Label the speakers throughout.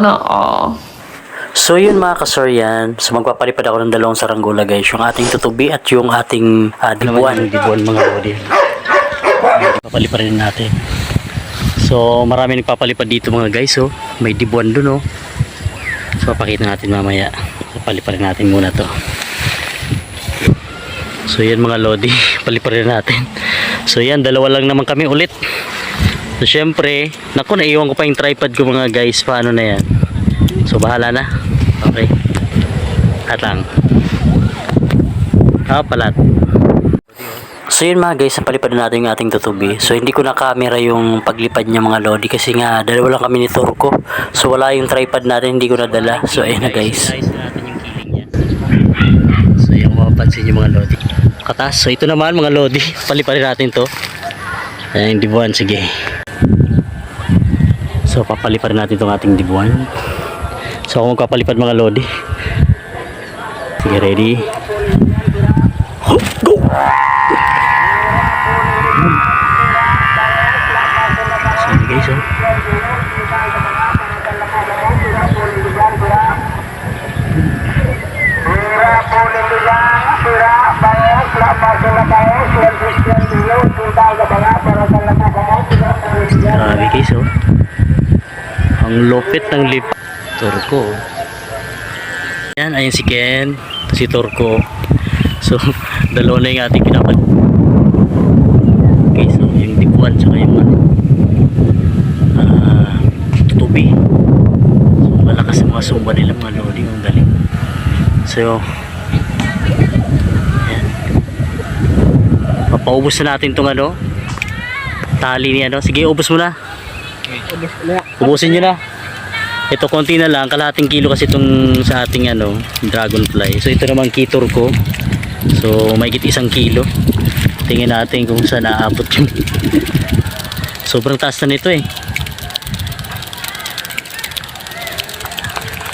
Speaker 1: Sana all.
Speaker 2: So yun mga kasoryan, so magpapalipad ako ng dalawang saranggola guys, yung ating tutubi at yung ating uh, dibuan. Dibuan mga lodi. Papalipad rin natin. So marami nagpapalipad dito mga guys, oh. may dibuan dun oh. So papakita natin mamaya. Papalipad rin natin muna to. So yan mga lodi, palipad rin natin. So yan, dalawa lang naman kami ulit. So syempre, naku naiwan ko pa yung tripod ko mga guys, paano na yan? So bahala na. Okay. At lang. Ah, palat. So yun mga guys, napalipad na natin yung ating tutubi. So hindi ko na camera yung paglipad niya mga lodi kasi nga dalawa lang kami ni Turko. So wala yung tripod natin, hindi ko nadala. So ayun na guys. So yung mapapansin yung mga lodi. Katas. So ito naman mga lodi, paliparin natin to. Ayan yung dibuan, sige. So papaliparin natin itong ating dibuan. So ako magpapalipad mga lodi. Sige, ready? Go! So guys, oh. Grabe guys, oh. Ang lupit ng lip. Turko. Yan, ayun si Ken. Si Turko. So, dalawa na yung ating pinapad. Okay, so yung dipuan tsaka yung ano, ah, tubi. So, malakas ang mga sumba nila, mga lodi, ang galing. So, yan. Papaubos na natin tong ano, tali ni ano. Sige, ubos mo na. Ubusin nyo na. Ito konti na lang, kalahating kilo kasi itong sa ating ano, dragonfly. So ito naman kitor ko. So may isang kilo. Tingnan natin kung saan naabot yung sobrang taas na nito eh.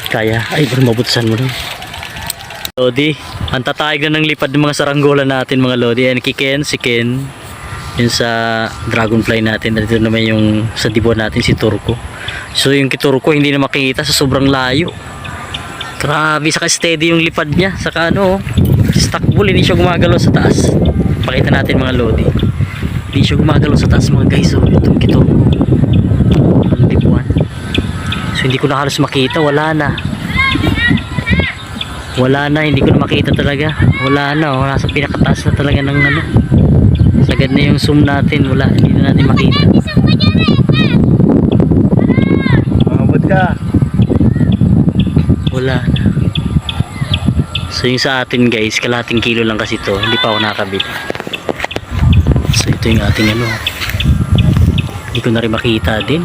Speaker 2: Kaya, ay bro, mabutsan mo rin. Lodi, ang tatayag na ng lipad ng mga saranggola natin mga Lodi. Ayan, si Ken, si Ken. Yun sa dragonfly natin. Dito naman yung sa dibuan natin si Turko. So yung kiturko hindi na makikita sa sobrang layo. Grabe, saka steady yung lipad niya. Saka ano, stock bull, hindi siya gumagalaw sa taas. Pakita natin mga lodi. Hindi siya gumagalaw sa taas mga guys. So, itong kiturko. Ang dibuan. So hindi ko na halos makita, wala na. Wala na, hindi ko na makita talaga. Wala na, oh. nasa pinakataas na talaga ng ano. Sagad na yung zoom natin, wala, hindi na natin makita.
Speaker 3: Mabot ka.
Speaker 2: Wala na. So yung sa atin guys, kalating kilo lang kasi to. Hindi pa ako nakabili. So ito yung ating ano. Hindi ko na rin makita din.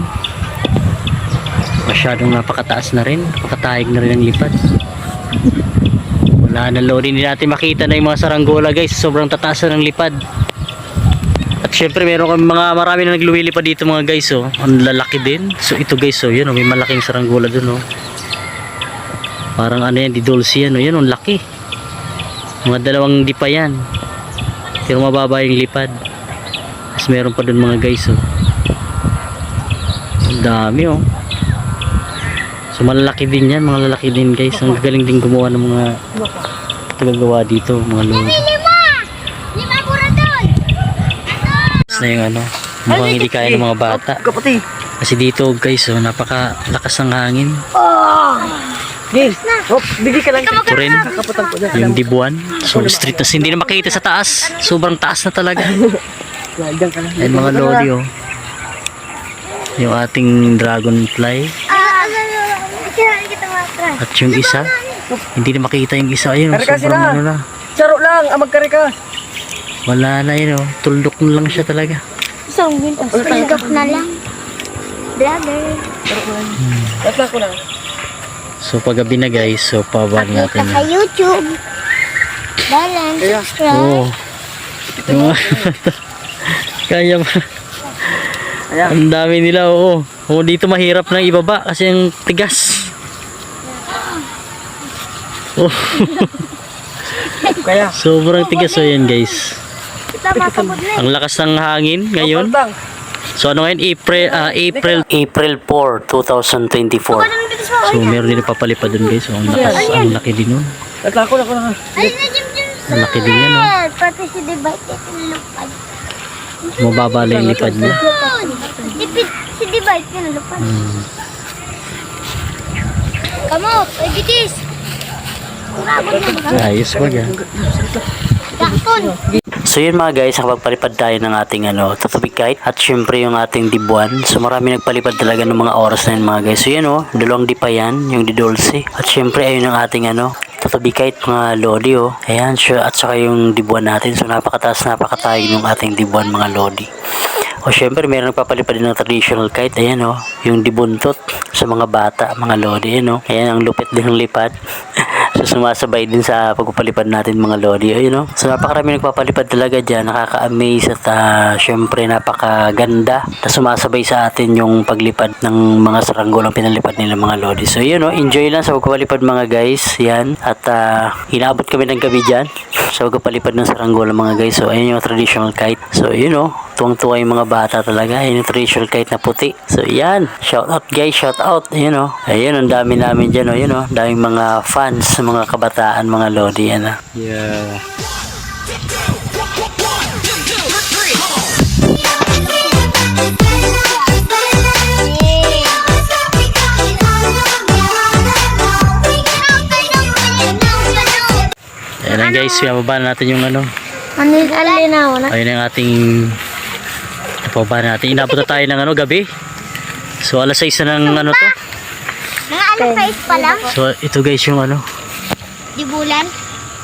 Speaker 2: Masyadong napakataas na rin. Napakatayag na rin ang lipad. Wala na lodi. Hindi natin makita na yung mga saranggola guys. Sobrang tataas na ng lipad. At syempre meron kami mga marami na naglumilipad dito mga guys oh. Ang lalaki din. So ito guys oh, yun oh, may malaking saranggola dun oh. Parang ano yan, di Dulce yan. O yan, ang laki. Mga dalawang di pa yan. Pero mababa yung lipad. Tapos meron pa dun mga guys. Oh. Ang dami oh. So malalaki din yan, mga lalaki din guys. Ang galing din gumawa ng mga tagagawa dito, mga lolo. Na yung ano, mukhang hindi kaya ng mga bata.
Speaker 3: Kapati.
Speaker 2: Kasi dito guys, oh, napakalakas ng hangin.
Speaker 3: Gil. Hop, bigay ka lang.
Speaker 2: Ito rin,
Speaker 3: Kakapatang ko dyan.
Speaker 2: yung dibuan. So street na hindi na makita sa taas. Sobrang taas na talaga.
Speaker 3: Diyan ka lang.
Speaker 2: Ay mga lodi oh. Yung ating dragonfly
Speaker 4: Ah, ano, ano, ano,
Speaker 2: at yung isa. Hindi na makita yung isa. Ayun, sobrang ano na.
Speaker 3: Charo lang, ah, magkari ka.
Speaker 2: Wala na yun oh. Tuldok na lang siya talaga.
Speaker 4: Isang win, oh, Pagdok na lang. Vlogger.
Speaker 3: Tatla ko lang.
Speaker 2: So paggabi na guys, so
Speaker 4: Pakita
Speaker 2: natin.
Speaker 4: sa YouTube.
Speaker 3: Kaya.
Speaker 4: subscribe.
Speaker 2: Oo. Yung mga Kaya.
Speaker 3: Ayan.
Speaker 2: Ang dami nila oo. Oo, dito mahirap nang ibaba kasi ang tigas. Oh,
Speaker 3: Kaya.
Speaker 2: sobrang tigas so yan guys. Ang lakas ng hangin ngayon. So ano ngayon? April, ah, April, April 4, 2024. So meron din papalipad dun guys. So ang lakas, ang laki din nun.
Speaker 3: Tatlako na ko na.
Speaker 4: Ayun na, Jim Jim.
Speaker 2: Ang laki din yan, no?
Speaker 4: Pati si Debate ito nalupad.
Speaker 2: Mababa lang yung lipad niya.
Speaker 4: Si Debate ito nalupad.
Speaker 2: Hmm.
Speaker 4: Egitis. Kurabot na ba?
Speaker 2: Ayos wag yan.
Speaker 4: Dakton.
Speaker 2: So yun mga guys, nakapagpalipad tayo ng ating ano, tatabi kite at syempre yung ating dibuan. So marami nagpalipad talaga ng mga oras na yun mga guys. So yun oh, dalawang di pa yan, yung di Dulce. At syempre ayun ang ating ano, tatabi kite mga lodi oh. Ayan, sure, at saka yung dibuan natin. So napakataas, napakatayog ng ating dibuan mga lodi. O syempre, meron nagpapalipad din ng traditional kite. Ayan o, yung dibuntot sa mga bata, mga lodi. Ayan o, ayan ang lupit din ng lipad. so sumasabay din sa pagpapalipad natin mga lodi. Ayun o, so napakarami nagpapalipad talaga dyan. Nakaka-amaze at ah, syempre napakaganda na sumasabay sa atin yung paglipad ng mga saranggolang pinalipad nila mga lodi. So yun o, enjoy lang sa pagpapalipad mga guys. Yan. At ah, inaabot kami ng gabi dyan sa pagpapalipad ng saranggola mga guys. So ayun yung traditional kite. So yun o, tuwang-tuwa yung mga bata talaga. Ayun yung traditional kite na puti. So yan, shout out guys, shout out. Ayun o, ayun ang dami namin dyan o. Ayun o, daming mga fans, mga kabataan, mga lodi. Yan o. Yeah. Ayan lang guys, pinababa na natin yung ano.
Speaker 4: Manil alinaw na.
Speaker 2: Ayun ang ating napababa natin. Inabot na tayo ng ano, gabi. So alas 6 na ng ano to.
Speaker 4: Mga alas sais pa lang.
Speaker 2: So ito guys yung ano.
Speaker 4: Di bulan.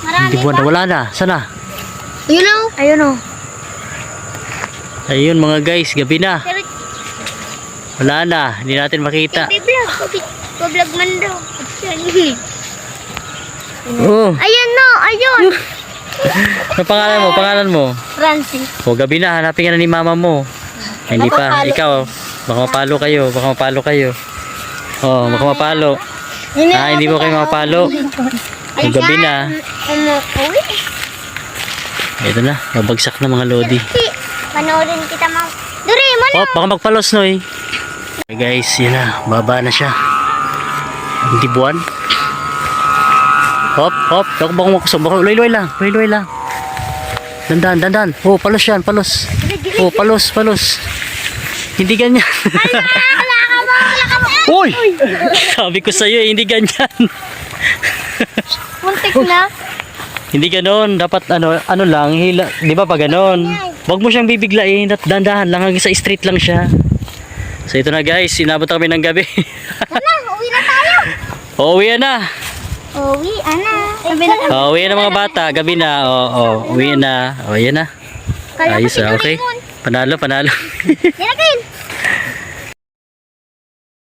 Speaker 4: Marami
Speaker 2: Hindi buwan na. Wala na. Sana.
Speaker 4: Ayun o. Ayun o.
Speaker 2: Ayun mga guys, gabi na. Wala na. Hindi natin makita.
Speaker 4: vlog. Pablog man daw.
Speaker 2: Oh,
Speaker 4: Ayun no. Ayun.
Speaker 2: ano pangalan mo? Pangalan mo?
Speaker 4: Francis.
Speaker 2: O gabi na, hanapin ka na ni mama mo. Ay, Hindi pa. Ikaw, baka mapalo kayo. Baka mapalo kayo. Oh, baka mapalo. Ah, hindi mo kayo mapalo. Kung gabi na,
Speaker 4: Umuwi.
Speaker 2: ito na, mabagsak na mga lodi.
Speaker 4: Panoorin kita mga... Doraemon
Speaker 2: Oh, baka magpalos noy. Okay guys, yun na, baba na siya. Hindi buwan. Hop, hop, baka baka makusog, baka luloy lang, luloy lang. Dandan, dandan. Oh, palos yan, palos. Oh, palos, palos. Hindi ganyan.
Speaker 4: Wala ka mo, wala ka mo.
Speaker 2: Uy! Sabi ko sa'yo, eh, hindi ganyan.
Speaker 4: Muntik na.
Speaker 2: hindi ganon. Dapat ano, ano lang, hila. Di ba pa ganon? Huwag mo siyang bibiglain at dandahan lang hanggang sa street lang siya. So ito na guys, inabot na kami ng gabi.
Speaker 4: Ano, uwi na tayo.
Speaker 2: Uuwi na.
Speaker 4: Uwi, ana. Sabi na.
Speaker 2: Oh, uwi na mga bata, gabi na. Oo, oh, uwi na. Oh, yan na. Ayos ah, okay. Panalo, panalo.
Speaker 4: Na